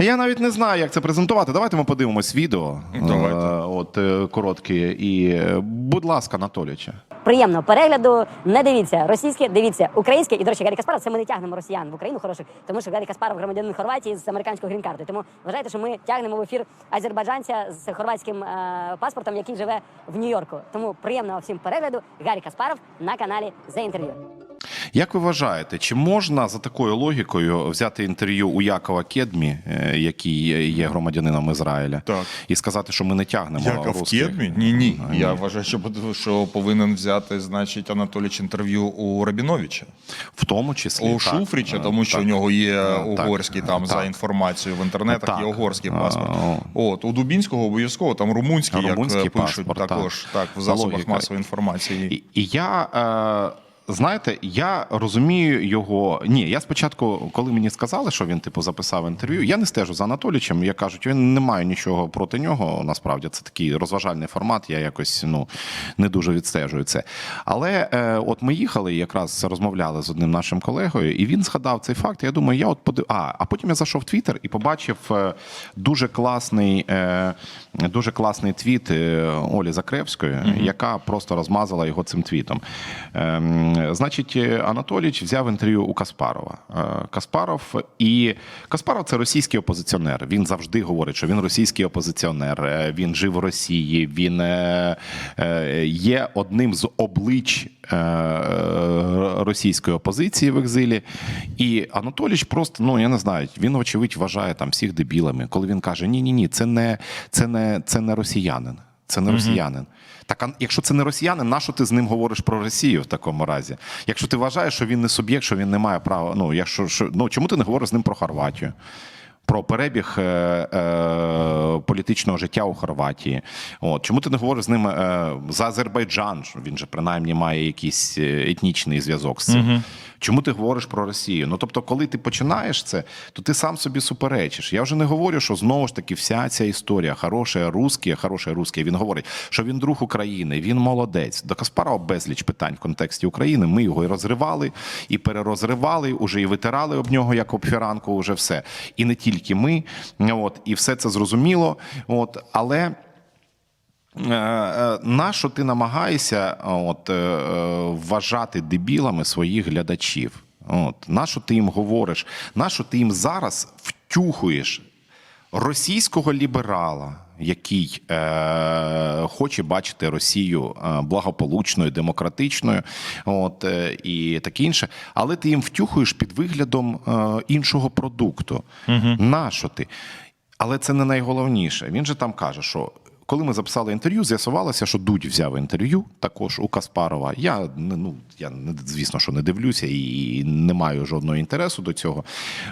Я навіть не знаю, як це презентувати. Давайте ми подивимось відео. Давайте. Е, От е, коротке. І, е, будь ласка, Анатолійче. Приємного перегляду. Не дивіться російське, дивіться українське. І до речі, Гаррі Каспаров, це ми не тягнемо росіян в Україну хороших, тому що Гаррі Каспаров громадянин Хорватії з американською грін-картою. Тому вважайте, що ми тягнемо в ефір азербайджанця з хорватським е, паспортом, який живе в Нью-Йорку. Тому приємного всім перегляду. Гаррі Каспаров на каналі за інтерв'ю. Як ви вважаєте, чи можна за такою логікою взяти інтерв'ю у Якова Кедмі, е, який є громадянином Ізраїля, Так. і сказати, що ми не тягнемо Яков русських? Кедмі? Ні, ні. А, Я вважаю, що, що повинен взяти, значить, Анатоліч інтерв'ю у Рабіновича. в тому числі У так. Шуфрича, Е, тому що так. у нього є Е, так. угорський там за Так. інформацією в інтернетах, Так. є угорський паспорт. От у Дубінського обов'язково там румунський, Румунський як е, пишуть паспорт, також так. так в засобах Логіка. масової інформації. І, і я. Е... Знаєте, я розумію його. Ні, я спочатку, коли мені сказали, що він типу записав інтерв'ю, я не стежу за Анатолійчем. Я кажуть, він не маю нічого проти нього. Насправді це такий розважальний формат. Я якось ну не дуже відстежую це. Але е, от ми їхали, і якраз розмовляли з одним нашим колегою, і він згадав цей факт. Я думаю, я от подив... А, а потім я зайшов в Твіттер і побачив е, дуже класний, е, дуже класний твіт е, Олі Закревської, яка просто розмазала його цим твітом. Ем, Значить, е, Анатоліч взяв інтерв'ю у Каспарова. Е, Каспаров і Каспаров це російський опозиціонер. Він завжди говорить, що він російський опозиціонер. е, Він жив в Росії. Він е, е, є одним з облич е, російської опозиції в екзилі. І Анатоліч просто, ну я не знаю, він очевидь вважає там всіх дебілами, коли він каже: Ні, ні, ні, це не це не це не росіянин. Це не росіянин. Так, а якщо це не росіянин, нащо ти з ним говориш про Росію в такому разі? Якщо ти вважаєш, що він не суб'єкт, що він не має права. Ну, якщо що, ну чому ти не говориш з ним про Хорватію? Про перебіг е, е, політичного життя у Хорватії. От чому ти не говориш з ним е, за Азербайджан? Він же принаймні має якийсь е, етнічний зв'язок з цим. Чому ти говориш про Росію? Ну тобто, коли ти починаєш це, то ти сам собі суперечиш. Я вже не говорю, що знову ж таки вся ця історія хороше русське, хороше русське. Він говорить, що він друг України, він молодець. До Каспарова безліч питань в контексті України. Ми його і розривали, і перерозривали, уже і витирали об нього як об фіранку, уже все. І не тільки ми. От, і все це зрозуміло. От, але. Е, е, На що ти намагаєшся от, е, е, вважати дебілами своїх глядачів? От, на що ти їм говориш? На що ти їм зараз втюхуєш російського ліберала, який е, хоче бачити Росію благополучною, демократичною, от, е, і таке інше, але ти їм втюхуєш під виглядом е, іншого продукту. Угу. На що ти? Але це не найголовніше. Він же там каже, що коли ми записали інтерв'ю, з'ясувалося, що Дудь взяв інтерв'ю також у Каспарова. Я ну я звісно, що не дивлюся і не маю жодного інтересу до цього.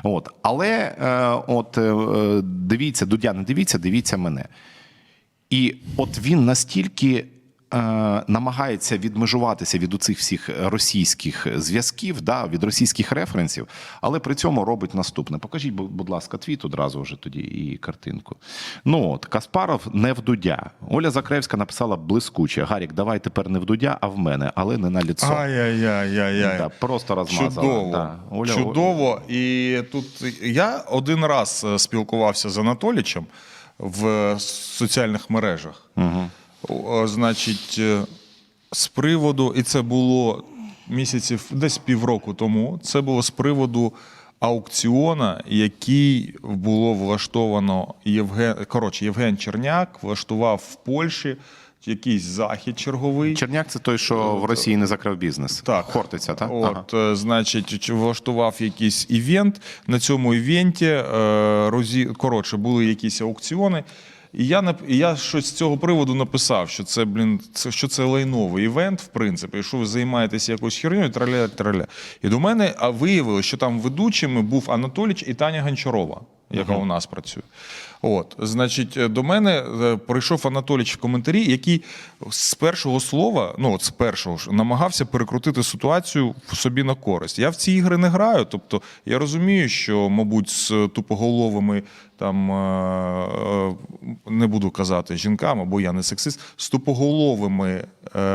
От, але е, от е, дивіться, Дудя, не дивіться, дивіться мене. І от він настільки намагається відмежуватися від оцих всіх російських зв'язків, да, від російських референсів, але при цьому робить наступне. Покажіть, будь ласка, твіт одразу вже тоді і картинку. Ну от Каспаров не в Дудя. Оля Закревська написала блискуче: Гарік, давай тепер не в Дудя, а в мене, але не на ліцо. Ай-яй-яй-яй-яй. Да, просто розмазала. Чудово. Да. Оля- Чудово. І тут я один раз е, спілкувався з Анатолічем в соціальних мережах. Угу. Значить, е, з приводу, і це було місяців десь півроку тому. Це було з приводу аукціона, який було влаштовано Євген. Коротше, Євген Черняк влаштував в Польщі якийсь захід черговий. Черняк це той, що в Росії не закрив бізнес. Так. Хортиця, так? От, е, значить, влаштував якийсь івент. На цьому івенті е, коротше, були якісь аукціони. І я і я щось з цього приводу написав, що це, блін, це що це лайновий івент, в принципі, і що ви займаєтеся якоюсь хернею, траля траля. І до мене виявилося, що там ведучими був Анатоліч і Таня Гончарова, яка у нас працює. От, значить, е, до мене е, прийшов Анатоліч в коментарі, який з першого слова, ну от з першого ж, намагався перекрутити ситуацію в собі на користь. Я в ці ігри не граю. Тобто я розумію, що, мабуть, з тупоголовими там е, не буду казати жінками, бо я не сексист, з тупоголовими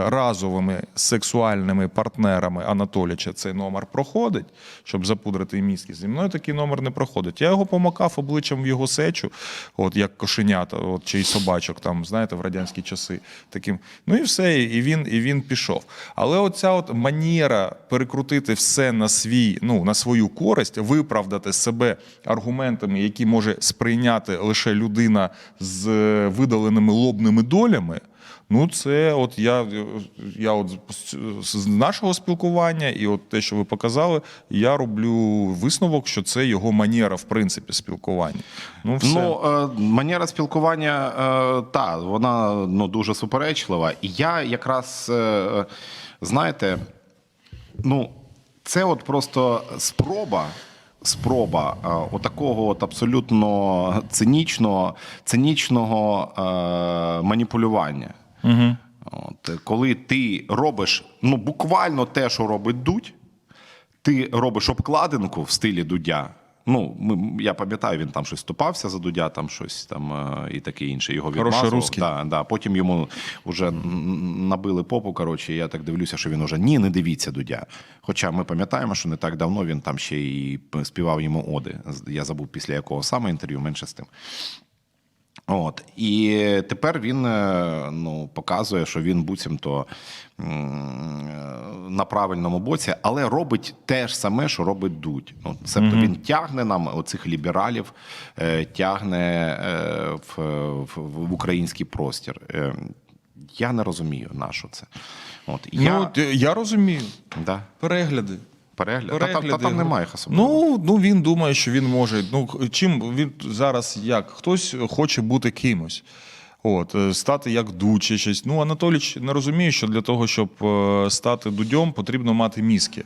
разовими сексуальними партнерами Анатоліча цей номер проходить, щоб запудрити мізки. Зі мною такий номер не проходить. Я його помакав. Запхав обличчям в його сечу, от як кошенята, от чи собачок, там знаєте, в радянські часи. Таким. Ну і все, і він, і він пішов. Але оця от манера перекрутити все на свій, ну на свою користь, виправдати себе аргументами, які може сприйняти лише людина з е, видаленими лобними долями. Ну, це от я, я от з- нашого спілкування, і от те, що ви показали, я роблю висновок, що це його манера, в принципі, спілкування. Ну, все. Ну, е, манера спілкування, е, та, вона ну, дуже суперечлива. І я якраз, е, знаєте, ну, це от просто спроба. Спроба е, отакого от абсолютно цинічного, цинічного е, маніпулювання. Угу. От, коли ти робиш ну, буквально те, що робить Дудь, ти робиш обкладинку в стилі Дудя. Ну, ми, я пам'ятаю, він там щось ступався за Дудя, там щось там е, і таке інше. Його відмазував. Да, да. Потім йому вже набили попу. Коротше, я так дивлюся, що він уже ні, не дивіться Дудя. Хоча ми пам'ятаємо, що не так давно він там ще і співав йому оди. Я забув після якого саме інтерв'ю, менше з тим. От і тепер він е, ну, показує, що він буцімто е, на правильному боці, але робить те ж саме, що робить Дудь. Ну, себто він тягне нам оцих лібералів, е, тягне в, в, в український простір. Я не розумію, на що це. От я, Ну, я розумію. да, Перегляди. Перегляд. Та, та, та, там немає їх особливо. Ну, ну він думає, що він може. Ну чим він зараз як? Хтось хоче бути кимось. От, е, стати як Дудь чи щось. Ну, Анатоліч не розуміє, що для того, щоб е, стати дудьом, потрібно мати мізки.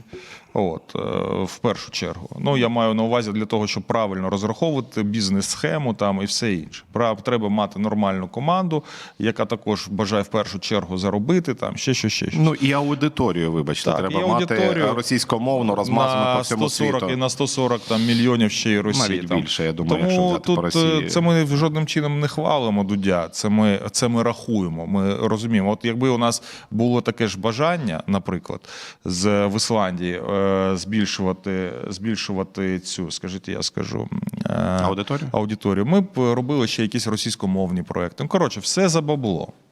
От, е, в першу чергу. Ну, я маю на увазі для того, щоб правильно розраховувати бізнес-схему там і все інше. Прав- Треба мати нормальну команду, яка також бажає в першу чергу заробити, там ще що, ще щось. Ну і аудиторію, вибачте, Так, треба і мати аудиторію російськомовну, розмазану по на всьому 140 світу. і на 140 там, мільйонів ще й Росії. Навіть там. більше, я думаю, Тому якщо взяти тут по Росії. е, це ми жодним чином не хвалимо Дудя, це ми, це ми рахуємо. Ми розуміємо. От якби у нас було таке ж бажання, наприклад, з в Ісландії е, збільшувати, збільшувати цю, скажіть, я скажу е, Аудиторію? аудиторію. Ми б робили ще якісь російськомовні проекти. Ну, коротше, все за бабло.